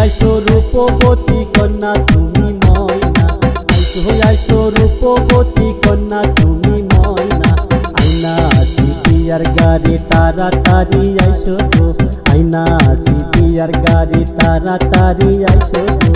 আইসো রূপবতী কন্যা, তুমি ময়না। আইসো আইসো রূপবতী কন্যা, তুমি ময়না। আইনা আসি বিয়ার গাড়ি, তাড়াতাড়ি আইসো গো আইনা আসি বিয়ার গাড়ি, তাড়াতাড়ি আইসো গো